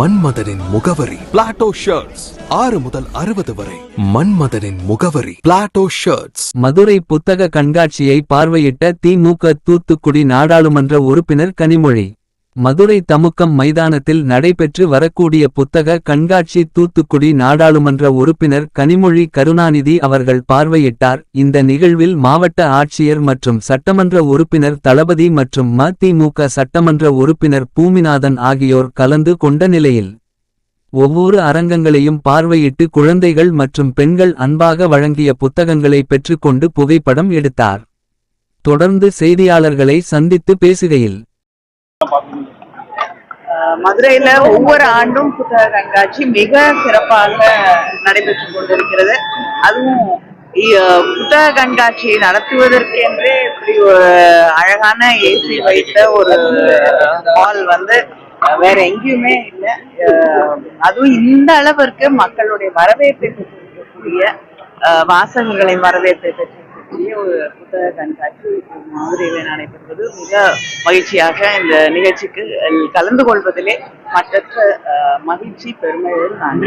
மன்மதனின் முகவரி. Plato shirts ஆறு முதல் அறுபது வரை. மன்மதனின் முகவரி. பிளாட்டோ ஷர்ட்ஸ் மதுரை புத்தக கண்காட்சியை பார்வையிட்ட திமுக தூத்துக்குடி நாடாளுமன்ற உறுப்பினர் கனிமொழி. மதுரை தமுக்கம் மைதானத்தில் நடைபெற்று வரக்கூடிய புத்தக கண்காட்சி தூத்துக்குடி நாடாளுமன்ற உறுப்பினர் கனிமொழி கருணாநிதி அவர்கள் பார்வையிட்டார். இந்த நிகழ்வில் மாவட்ட ஆட்சியர் மற்றும் சட்டமன்ற உறுப்பினர் தளபதி மற்றும் மதிமுக சட்டமன்ற உறுப்பினர் பூமிநாதன் ஆகியோர் கலந்து கொண்ட நிலையில் ஒவ்வொரு அரங்கங்களையும் பார்வையிட்டு குழந்தைகள் மற்றும் பெண்கள் அன்பாக வழங்கிய புத்தகங்களை பெற்றுக்கொண்டு புகைப்படம் எடுத்தார். தொடர்ந்து செய்தியாளர்களை சந்தித்து பேசுகையில் மதுரையில ஒவ்வொரு ஆண்டும் புத்தக கண்காட்சி மிக சிறப்பாக நடைபெற்று கொண்டிருக்கிறது. அதுவும் புத்தக கண்காட்சியை நடத்துவதற்கென்றே இப்படி ஒரு அழகான ஏசி வைத்த ஒரு ஹால் வந்து வேற எங்கேயுமே இல்லை. அதுவும் இந்த அளவிற்கு மக்களுடைய வரவேற்பை பெற்றிருக்கக்கூடிய வாசகர்களின் வரவேற்பை பெற்றிருக்கக்கூடிய ஒரு புத்தக கண்காட்சி மதுரையில் நடைபெறுவது. மிக மகிழ்ச்சியாக இந்த நிகழ்ச்சிக்கு கலந்து கொள்வதிலே மற்றற்ற மகிழ்ச்சி நான்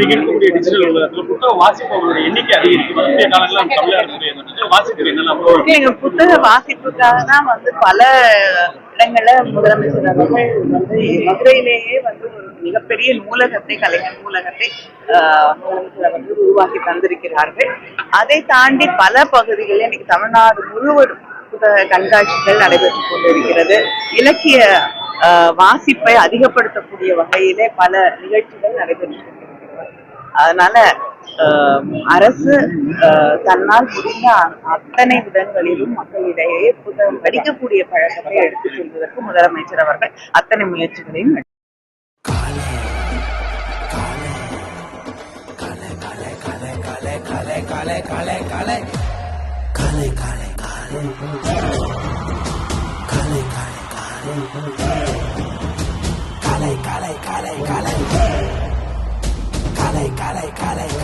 என்னெல்லாம்? எங்க புத்தக வாசிப்புக்காக தான் வந்து பல இடங்கள்ல முதலமைச்சர் அவர்கள் வந்து மதுரையிலேயே வந்து ஒரு மிகப்பெரிய நூலகத்தை கலைஞர் நூலகத்தை ஆஹ், முதலமைச்சர் அவர்கள் உருவாக்கி தந்திருக்கிறார்கள். அதை தாண்டி பல பகுதிகளில் இன்னைக்கு தமிழ்நாடு முழுவதும் புத்தக கண்காட்சிகள் நடைபெற்றுக் கொண்டிருக்கிறது. இலக்கிய வாசிப்பை அதிகப்படுத்தக்கூடிய வகையிலே பல நிகழ்ச்சிகள் நடைபெற்று கொண்டிருக்கிறது. அதனால ஆஹ், அரசு ஆஹ், தன்னால் முடிந்த அத்தனை விதங்களிலும் மக்களிடையே படிக்கக்கூடிய பழக்கத்தை எடுத்துச் செல்வதற்கு முதலமைச்சர் அவர்கள் அத்தனை முயற்சிகளையும் கலை கலை கலை கலை கலை கலை கலை கலை